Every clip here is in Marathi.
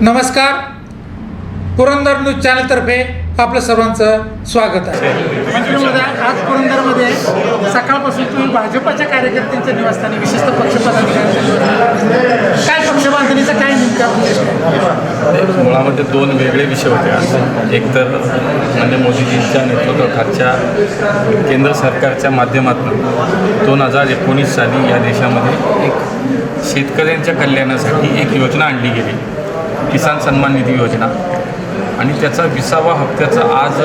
नमस्कार. पुरंदर न्यूज चॅनलतर्फे आपलं सर्वांचं स्वागत आहे. आज पुरंदरमध्ये सकाळपासून तुम्ही भाजपच्या कार्यकर्त्यांच्या निवासस्थानी विशेषतः पक्षपदाधिकाऱ्यांच्या काय पक्षबांधणीचा काय नेमका? मुळामध्ये दोन वेगळे विषय होते. आज एक तर मान्य मोदीजींच्या नेतृत्वाखालच्या केंद्र सरकारच्या माध्यमातून दोन हजार एकोणीस साली या देशामध्ये एक शेतकऱ्यांच्या कल्याणासाठी एक योजना आणली गेली. किसान सन्मान निधी योजना. आणि त्याचा विसावा हप्त्याचा आज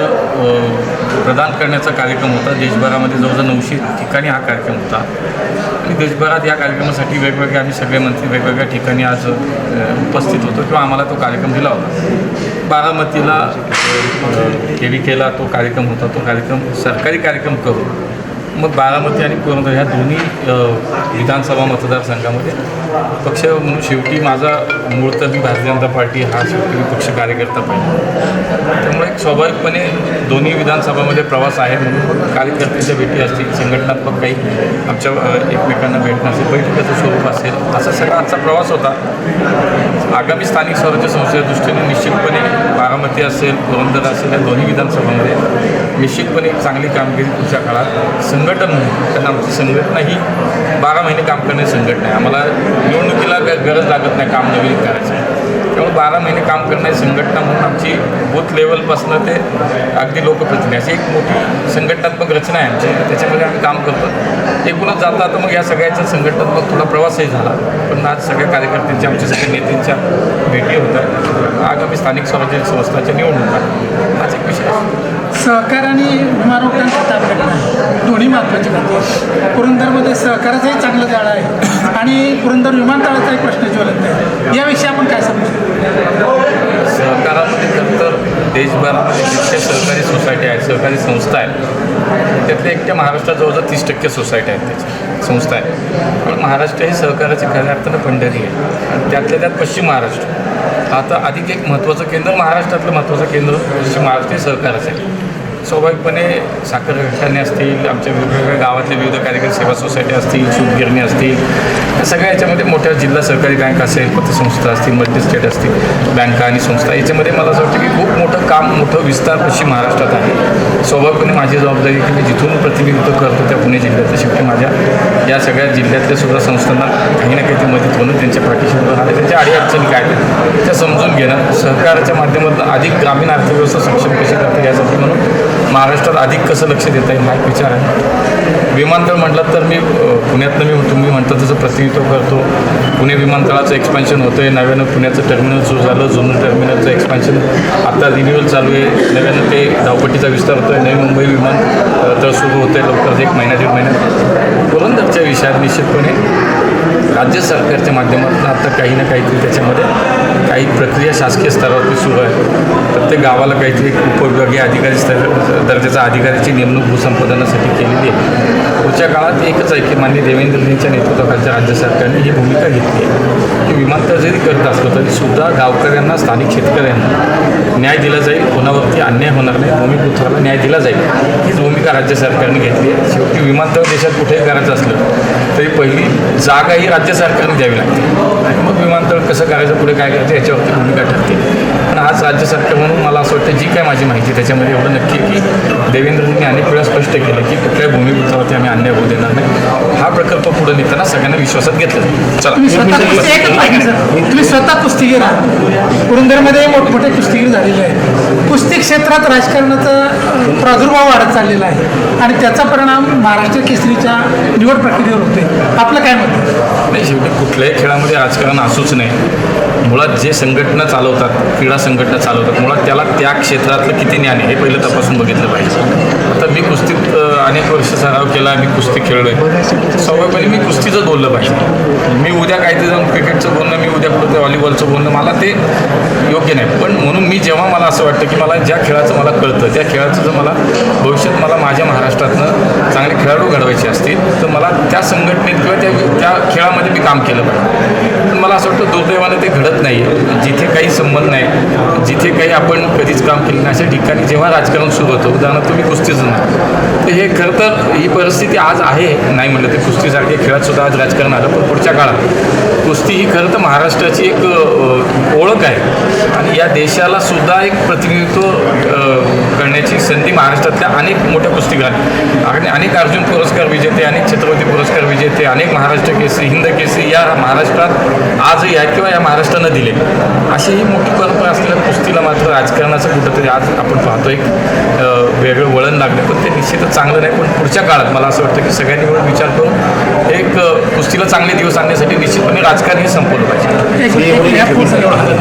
प्रदान करण्याचा कार्यक्रम होता. देशभरामध्ये जवळजवळ नऊशे ठिकाणी हा कार्यक्रम होता. आणि देशभरात या कार्यक्रमासाठी वेगवेगळे आम्ही सगळे मंत्री वेगवेगळ्या ठिकाणी आज उपस्थित होतो किंवा आम्हाला तो कार्यक्रम दिला होता. बारामतीला केला तो कार्यक्रम होता. तो कार्यक्रम सरकारी कार्यक्रम करून मग बारामती आणि पुरंदर ह्या दोन्ही विधानसभा मतदारसंघामध्ये पक्ष म्हणून शेवटी माझा मूळ तर मी भारतीय जनता पार्टी हा शेवटी मी पक्ष कार्यकर्ता पाहिजे. त्यामुळे स्वाभाविकपणे दोन्ही विधानसभामध्ये प्रवास आहे म्हणून कार्यकर्त्यांच्या भेटी असतील संघटनात्मक काही आमच्या एकमेकांना भेटणं असेल बैठकीचं स्वरूप असेल असा सगळा आजचा प्रवास होता. आगामी स्थानिक स्वराज्य संस्थेच्या दृष्टीने निश्चितपणे बारामती असेल पुरंदर असेल या दोन्ही विधानसभामध्ये निश्चितपणे चांगली कामगिरी पुढच्या काळात संघटन कारण आमची संघटना ही बारा महिने काम करण्याची संघटना आहे. आम्हाला निवडणुकीला ग- गरज लागत नाही काम नवीन करायचं. त्यामुळे बारा महिने काम करणारी संघटना म्हणून आमची बूथ लेवलपासून ते अगदी लोकप्रतिनिधी अशी एक मोठी संघटनात्मक रचना आहे आमची. त्याच्यामध्ये आम्ही काम करतो. एकूणच जाता आता मग या सगळ्याचा संघटनात्मक थोडा प्रवासही झाला. पण आज सगळ्या कार्यकर्त्यांच्या आमच्या सगळ्या नेत्यांच्या भेटी होत आहेत आगामी स्थानिक स्वराज्य संस्थाच्या निवडणुका. हाच एक विषय असतो सहकार आणि ताप ताब्यात दोन्ही महत्त्वाची बाबी पुरंदरमध्ये सहकाराचंही चांगलं जाळं आहे. आणि पुरंदर विमानतळाचाही प्रश्न ज्वलंत आहे. याविषयी आपण काय समजू? सहकारामध्ये खरं तर देशभरामध्ये जितक्या सहकारी सोसायटी आहेत सहकारी संस्था आहेत. त्यातल्या एकट्या महाराष्ट्रात जवळजवळ तीस टक्के सोसायटी आहेत त्याच्या संस्था आहेत. पण महाराष्ट्र हे सहकाराची खऱ्या अर्थानं पंढरी आहे. आणि त्यातल्या त्यात पश्चिम महाराष्ट्र. आता अधिक एक महत्त्वाचं केंद्र महाराष्ट्रातलं महत्त्वाचं केंद्र पश्चिम महाराष्ट्र हे सहकारच आहे. स्वाभाविकपणे साखर कारखाने असतील आमच्या वेगवेगळ्या गावातले विविध कार्यक्रम सेवा सोसायटी असतील सूतगिरणी असतील या सगळ्या याच्यामध्ये मोठ्या जिल्हा सहकारी बँक असेल पतसंस्था असतील मल्टी स्टेट असतील बँका आणि संस्था याच्यामध्ये मला असं वाटतं की खूप मोठं काम मोठं विस्तार पश्चिम महाराष्ट्रात आहे. स्वाभाविकपणे माझी जबाबदारी की मी जिथून प्रतिनिधित्व करतो त्या पुणे जिल्ह्यात शेवटी माझ्या या सगळ्या जिल्ह्यातल्या सुद्धा संस्थांना काही ना काही मदत होणं त्यांच्या पाठीशी उभं राहणं त्यांच्या अडीअडचणी काय त्या समजून घेणं. सहकाराच्या माध्यमातून अधिक ग्रामीण अर्थव्यवस्था सक्षम कशी करता यासाठी म्हणून महाराष्ट्रात अधिक कसं लक्ष देता येईल हा एक विचार आहे. विमानतळ म्हटलं तर मी पुण्यातनं मी तुम्ही म्हणता तसं प्रतिनिधित्व करतो. पुणे विमानतळाचं एक्सपान्शन होतं आहे नव्यानं पुण्याचं टर्मिनल सुरू झालं. जुनं टर्मिनलचं एक्सपान्शन आता रिन्युअल चालू आहे. नव्यानं ते धावपट्टीचा विस्तार होतो आहे नवी मुंबई विमानतळ सुरू होतं आहे लवकरच एक महिना दीड महिन्यात पुरंदरच्या विषयात निश्चितपणे राज्य सरकारच्या माध्यमातून आता काही ना काहीतरी त्याच्यामध्ये काही प्रक्रिया शासकीय स्तरावरती सुरू आहे. प्रत्येक गावाला काहीतरी उपविभागीय अधिकारी स्तर दर्जाचा अधिकाऱ्याची नेमणूक भूसंपादनासाठी केलेली आहे. पुढच्या काळात एकच आहे की माननीय देवेंद्रजींच्या नेतृत्वाखालच्या राज्य सरकारने ही भूमिका घेतली आहे. की विमानतळ जरी करत असलं तरी सुद्धा गावकऱ्यांना स्थानिक शेतकऱ्यांना न्याय दिला जाईल. कोणावरती अन्याय होणार नाही. भूमिपुत्राला न्याय दिला जाईल. हीच भूमिका राज्य सरकारने घेतली आहे. शेवटी विमानतळ देशात कुठेही करायचं असलं तरी पहिली जागा ही राज्य सरकारने द्यावी लागते. आणि मग विमानतळ कसं करायचं पुढे काय करायचं याच्यावरती भूमिका ठरते. आज राज्य सरकार म्हणून मला असं वाटतं जी काय माझी माहिती त्याच्यामध्ये एवढं नक्की की देवेंद्रजींनी अनेक वेळा स्पष्ट केलं की कुठल्याही भूमिपुत्रावरती आम्ही अन्याय होऊ देणार नाही. हा प्रकल्प पुढे नेताना सगळ्यांना विश्वासात घेतलं जाईल. तुम्ही स्वतः चला तुम्ही स्वतः कुस्तीगीर आहात. पुरंदरमध्ये मोठमोठे कुस्तीगीर झालेले आहेत. कुस्ती क्षेत्रात राजकारणाचा प्रादुर्भाव वाढत चाललेला आहे. आणि त्याचा परिणाम महाराष्ट्र केसरीच्या निवड प्रक्रियेवर होते आपलं काय मत आहे? नाही शेवटी कुठल्याही खेळामध्ये राजकारण असूच नाही मुळात जे संघटना चालवतात क्रीडा संघटना चालवतात मुळात त्याला त्या क्षेत्रातलं किती ज्ञान आहे हे पहिलं तपासून बघितलं पाहिजे. आता मी कुस्तीत अनेक वर्ष सराव केला मी कुस्ती खेळलो आहे स्वाभाविकपणे मी कुस्तीचं बोललं पाहिजे. मी उद्या काहीतरी जाऊन क्रिकेटचं बोलणं मी उद्या कुठं व्हॉलीबॉलचं बोलणं मला ते योग्य नाही. पण म्हणून मी जेव्हा मला असं वाटतं की मला ज्या खेळाचं मला कळतं त्या खेळाचं जर मला भविष्यात मला माझ्या महाराष्ट्रातनं चांगले खेळाडू घडवायचे असतील तर मला त्या संघटनेत किंवा त्या त्या खेळामध्ये मी काम केलं पाहिजे. मला असं वाटतं दुर्दैवानं ते घडत नाही जिथे काही संबंध नाही जिथे काही आपण कधीच काम केलं नाही. अशा ठिकाणी जेव्हा राजकारण सुरू होतं उदाहरणार्थ तुम्ही कुस्तीचं ना तर हे खरं तर ही परिस्थिती आज आहे. नाही म्हणलं तर कुस्तीसारखे खेळात सुद्धा आज राजकारण आलं पण पुढच्या काळात. कुस्ती ही खरं तर महाराष्ट्राची एक ओळख आहे. आणि या देशाला सुद्धा एक प्रतिनिधित्व करण्याची संधी महाराष्ट्रातल्या अनेक मोठ्या कुस्तीगारांनी आणि अनेक अर्जुन पुरस्कार विजेते अनेक छत्रपती पुरस्कार विजेते अनेक महाराष्ट्र केसरी हिंद केसरी या महाराष्ट्रात आजही आहेत किंवा या महाराष्ट्रानं दिले अशी ही मोठी परंपरा असलेल्या कुस्तीला मात्र राजकारणाचं कुठंतरी आज आपण पाहतो एक वेगळं वळण लागलं पण ते निश्चितच चांगलं नाही पण पुढच्या काळात मला असं वाटतं की सगळ्यांनी मिळून विचार करून एक कुस्तीला चांगले दिवस आणण्यासाठी निश्चितपणे राजकारण हे संपवलं पाहिजे